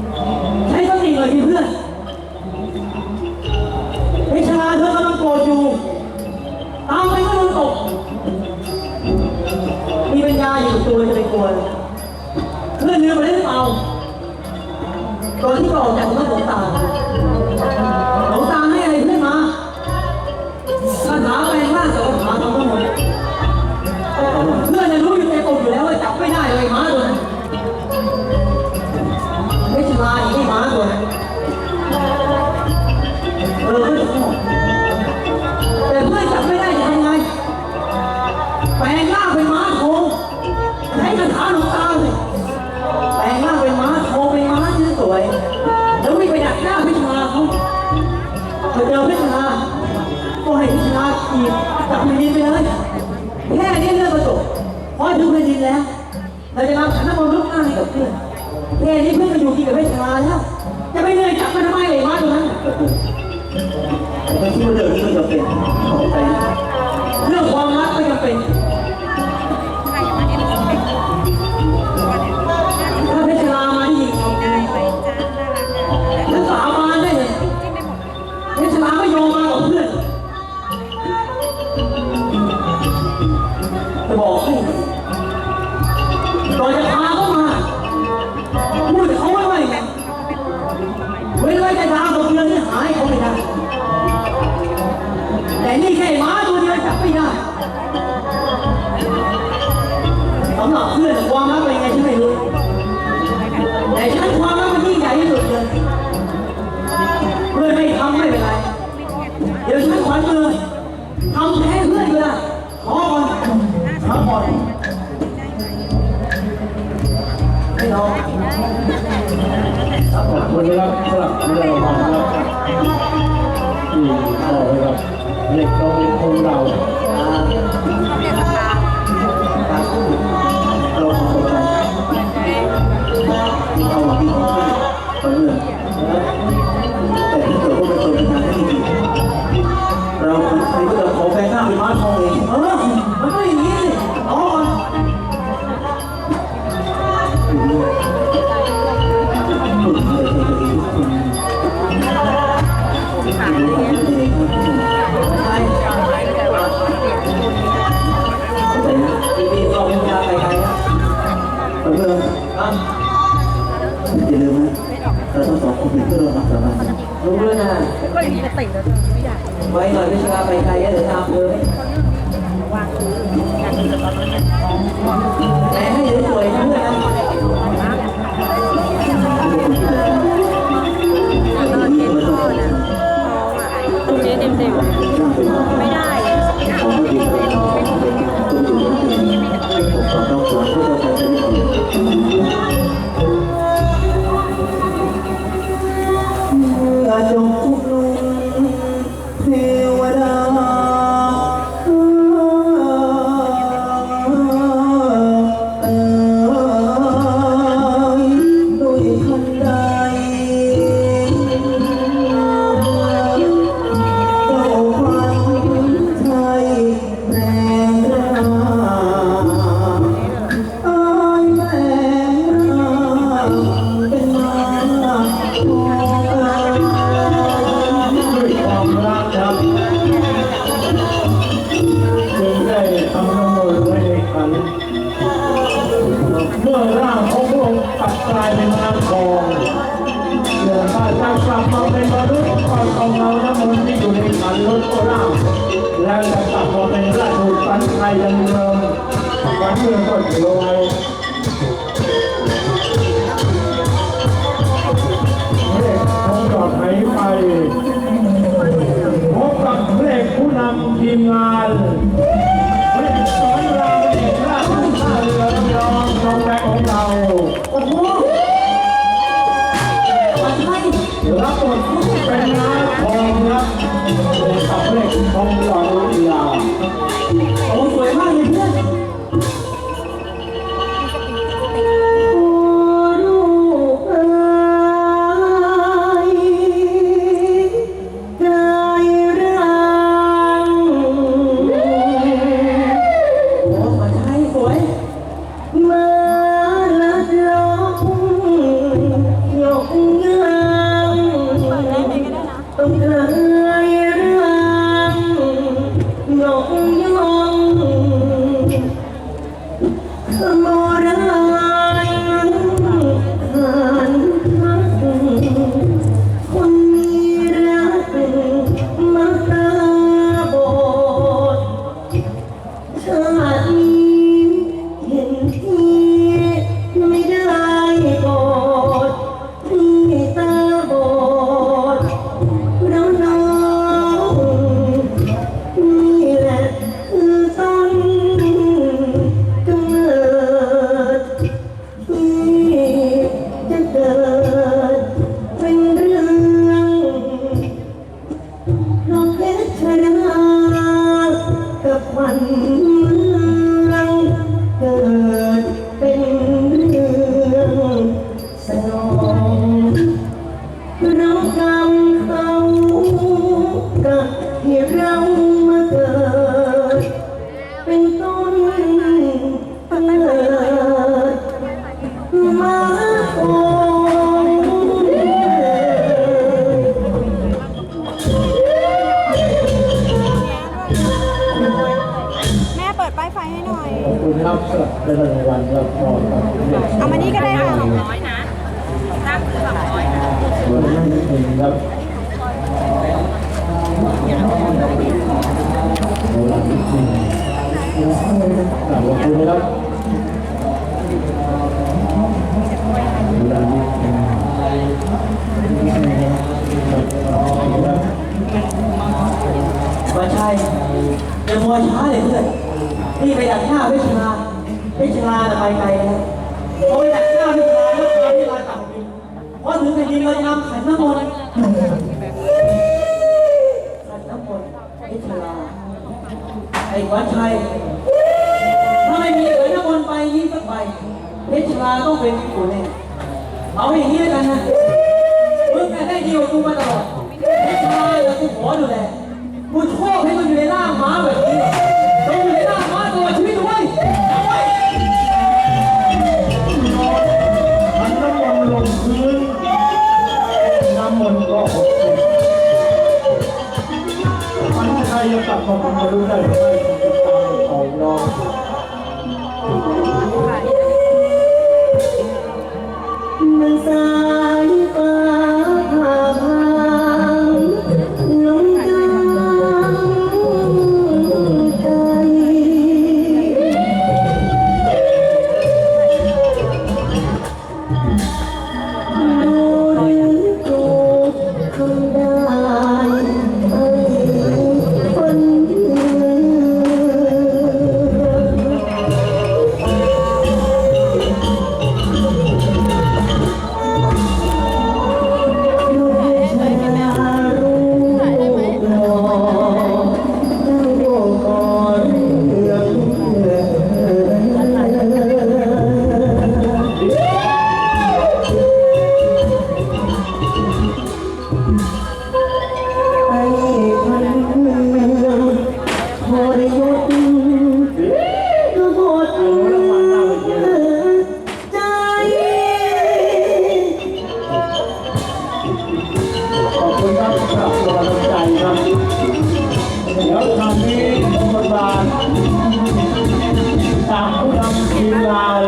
Oh. แค่นี้เรื่องกรจกพอถึงแผ่นดินแล้ว เราจะนำขันน้ำมนต์ลูกหน้าให้กับเพื่อนแค่นี้เพื่อนก็อยู่กินกับเพชรชาแล้ว จะไม่เหนื่อยจับมันทำไมเลยมาตรงนั้นผมคิดว่าเรื่องนี้ไม่จำเป็นเรื่องความรักไม่จำเป็นถ้าเพชรชามาที่หญิงฉันสามาได้เลยเพชรชาไม่ยอมมากับเพื่อน ค่อยมีสติแล้วไม่อยากไว้หน่อยไม่ชาไปไกลเดี๋ยวตามเลยว่างแต่ให้สวยทั้งนั้นไม่ได้การจง มื่อร่างของพระองค์กลับกลายเป็นน้ำทองเกิดมาตั้งกลับมาเป็นมนุษย์ความเก่เงาน้ำมันที่อยู่ในขันลดก็ร่างแล้วจะกลับมาเป็นราชูสันไทยยังเดิมวันเมื่อต้นโลเด็กของจอดไไปพบกับเล็กผู้นำทีมงาน แม่เปิดป้ายไฟให้หน่อย ขอบคุณครับสำหรับเป็นรางวัลรับมอบครับเอามานี่ก็ได้ค่ะสวยมากจริงครับโบราณจริงๆขอบคุณครับโบราณจริง ๆขอบคุณครับมาใช่อย่ามัวช้าเลยเพื่อนนี่ไปดักหน้าเพชลาเพชลาน่ไปไกลแล้วพอไปดักหน้าเพชลาแล้วพาเพชรลาต่ำดินพอถึงแผ่นดินเราจะนำขันน้ำมนต์ขันน้ำมนต์เพชลาไอ้วัดชัย ชรลาต้องเป็นกูแน่เอาอย่างนี้แล้วกันนะ คุณครับสำหรับตัวน้ำใจครับ เดี๋ยวทำนี้บทบาทตามผู้นำทีมงาน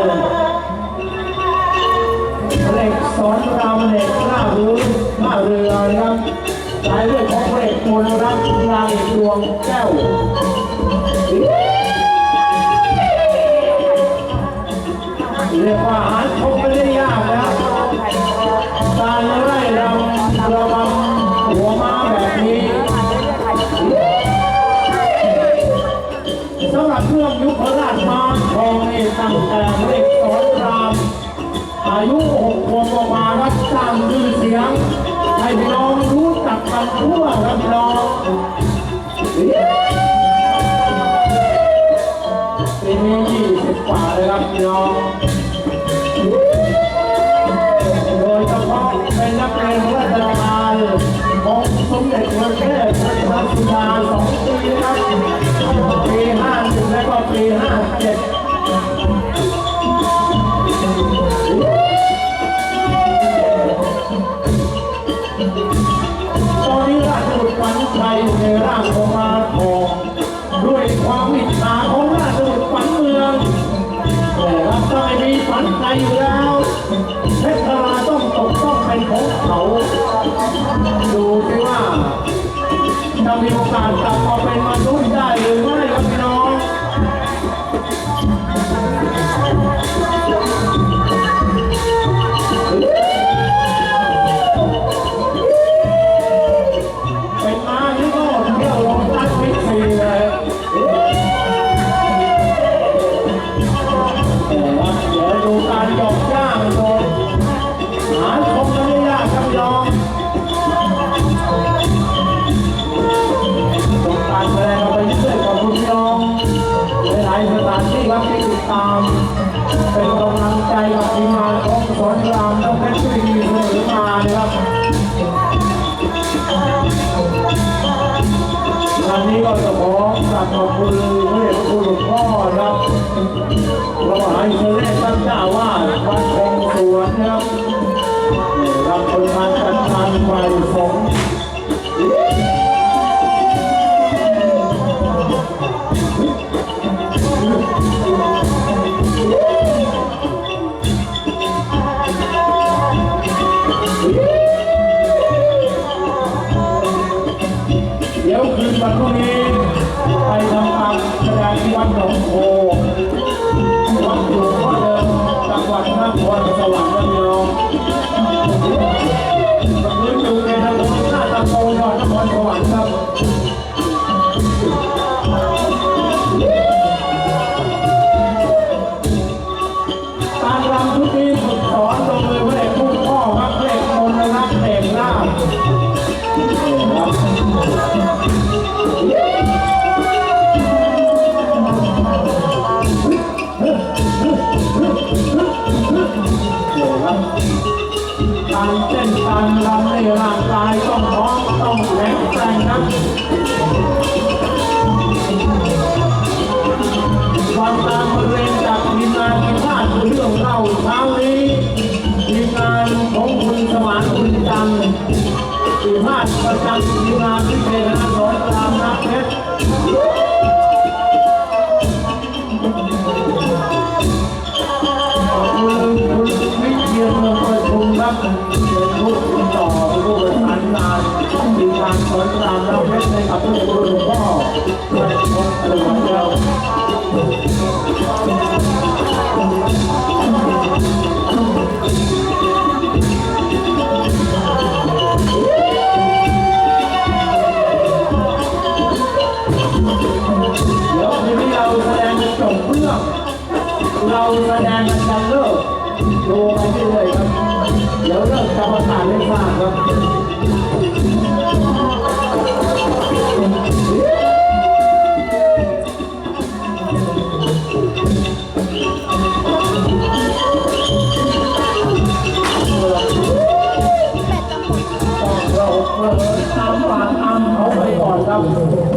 เหล็กสอนรามเหล็กหน้าเรือหน้าเรือนะครับสายเลือดของเหล็กมนรักนางดวงแก้ว ครับพี่น้อง มีโอกาสกลัเป็นมนุษย์ อบคุณพระเดชพระคุณหลวงพ่อครับเราหาอยู่คนแรกตั้งเจ้าว่า เป็นเชื้ออไปพวกเราทันตามีการช้อนเราไม่ใช่ครับกรางพ่อเพื่อที่พบหลวงเราเราแสดงจบลืองเราแสดงกันเลิก โชว์ไปเรื่อยครับ เดี๋ยวเริ่มกรรมฐานเล่นมากครับเราเราตามความทำเขาไปก่อนครับ